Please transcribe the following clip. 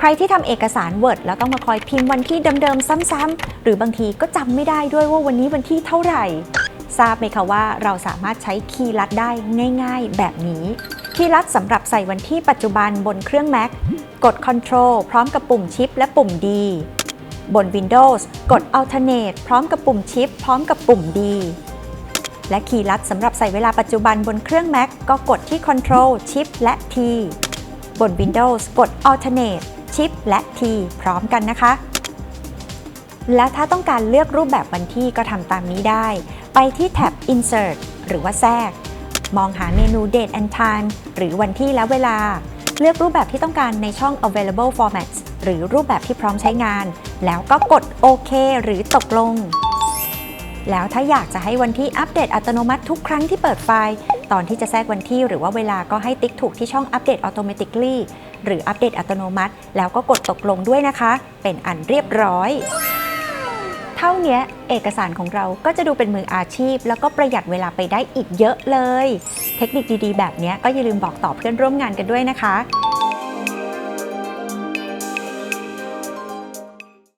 ใครที่ทำเอกสาร Word แล้วต้องมาคอยพิมพ์วันที่เดิมๆซ้ำๆ หรือบางทีก็จำไม่ได้ด้วยว่าวันนี้วันที่เท่าไหร่ ทราบไหมคะว่าเราสามารถใช้คีย์ลัดได้ง่ายๆ แบบนี้ คีย์ลัดสำหรับใส่วันที่ปัจจุบันบนเครื่อง Mac กด Ctrl พร้อมกับปุ่มชิปและปุ่ม D บน Windows กด Alternate พร้อมกับปุ่มชิปพร้อมกับปุ่ม D และคีย์ลัดสำหรับใส่เวลาปัจจุบันบนเครื่อง Mac ก็กดที่ Ctrl Shift และ T บน Windows กด Alternate Shift และ T พร้อมกันนะคะ และถ้าต้องการเลือกรูปแบบวันที่ก็ทำตามนี้ได้ ไปที่แท็บ Insert หรือว่าแทรก มองหาเมนู Date and Time หรือวันที่และเวลา เลือกรูปแบบที่ต้องการในช่อง Available Formats หรือรูปแบบที่พร้อมใช้งาน แล้วก็กดโอเคหรือตกลง แล้วถ้าอยากจะให้วันที่อัปเดตอัตโนมัติทุกครั้งที่เปิดไฟล์ ตอนที่จะแทรกวันที่หรือว่าเวลาก็ให้ติ๊กถูกที่ช่องอัปเดต automatically หรืออัปเดตอัตโนมัติ แล้วก็กดตกลงด้วยนะคะ เป็นอันเรียบร้อย เท่านี้เอกสารของเราก็จะดูเป็นมืออาชีพ แล้วก็ประหยัดเวลาไปได้อีกเยอะเลย เทคนิคดีๆ แบบนี้ก็อย่าลืมบอกต่อเพื่อนร่วมงานกันด้วยนะคะ